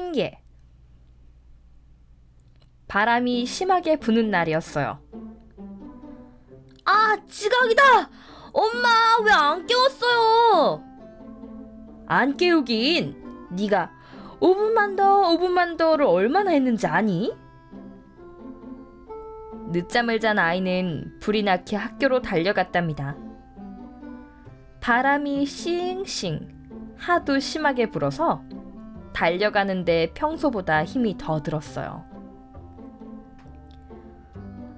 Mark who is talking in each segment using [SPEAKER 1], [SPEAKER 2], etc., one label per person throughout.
[SPEAKER 1] 핑계. 바람이 심하게 부는 날이었어요. 아, 지각이다! 엄마, 왜 안 깨웠어요? 안 깨우긴. 네가 5분만 더, 5분만 더를 얼마나 했는지 아니? 늦잠을 잔 아이는 불이 나게 학교로 달려갔답니다. 바람이 싱싱 하도 심하게 불어서 달려가는데 평소보다 힘이 더 들었어요.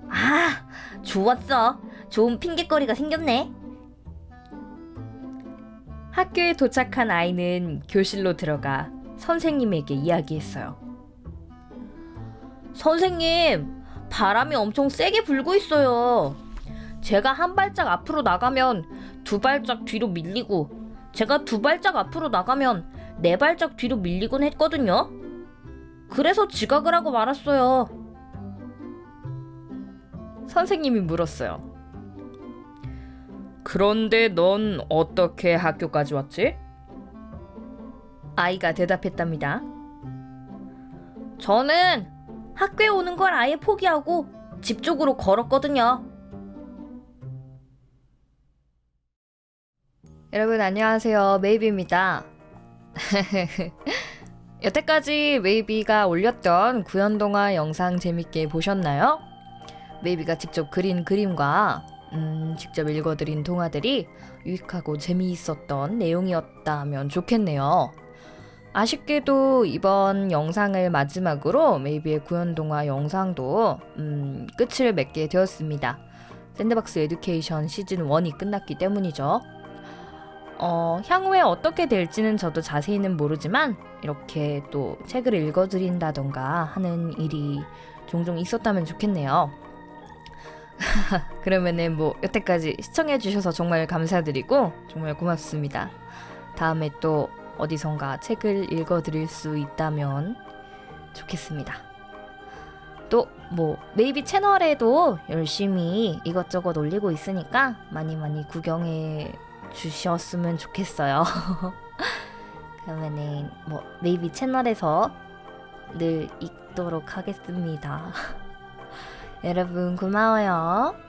[SPEAKER 1] 아, 좋았어. 좋은 핑계거리가 생겼네. 학교에 도착한 아이는 교실로 들어가 선생님에게 이야기했어요. 선생님, 바람이 엄청 세게 불고 있어요. 제가 한 발짝 앞으로 나가면 두 발짝 뒤로 밀리고, 제가 두 발짝 앞으로 나가면 네 발짝 뒤로 밀리곤 했거든요. 그래서 지각을 하고 말았어요. 선생님이 물었어요. 그런데 넌 어떻게 학교까지 왔지? 아이가 대답했답니다. 저는 학교에 오는 걸 아예 포기하고 집 쪽으로 걸었거든요. 여러분 안녕하세요. 메이비입니다. 여태까지 메이비가 올렸던 구연동화 영상 재밌게 보셨나요? 메이비가 직접 그린 그림과 음, 직접 읽어드린 동화들이 유익하고 재미있었던 내용이었다면 좋겠네요. 아쉽게도 이번 영상을 마지막으로 메이비의 구연동화 영상도 음, 끝을 맺게 되었습니다. 샌드박스 에듀케이션 시즌 1이 끝났기 때문이죠. 어, 향후에 어떻게 될지는 저도 자세히는 모르지만 이렇게 또 책을 읽어드린다던가 하는 일이 종종 있었다면 좋겠네요. 그러면은 뭐 여태까지 시청해주셔서 정말 감사드리고 정말 고맙습니다. 다음에 또 어디선가 책을 읽어드릴 수 있다면 좋겠습니다. 또 뭐 메이비 채널에도 열심히 이것저것 올리고 있으니까 많이 많이 구경해 주셨으면 좋겠어요. 그러면은 뭐 메이비 채널에서 늘 읽도록 하겠습니다. 여러분 고마워요.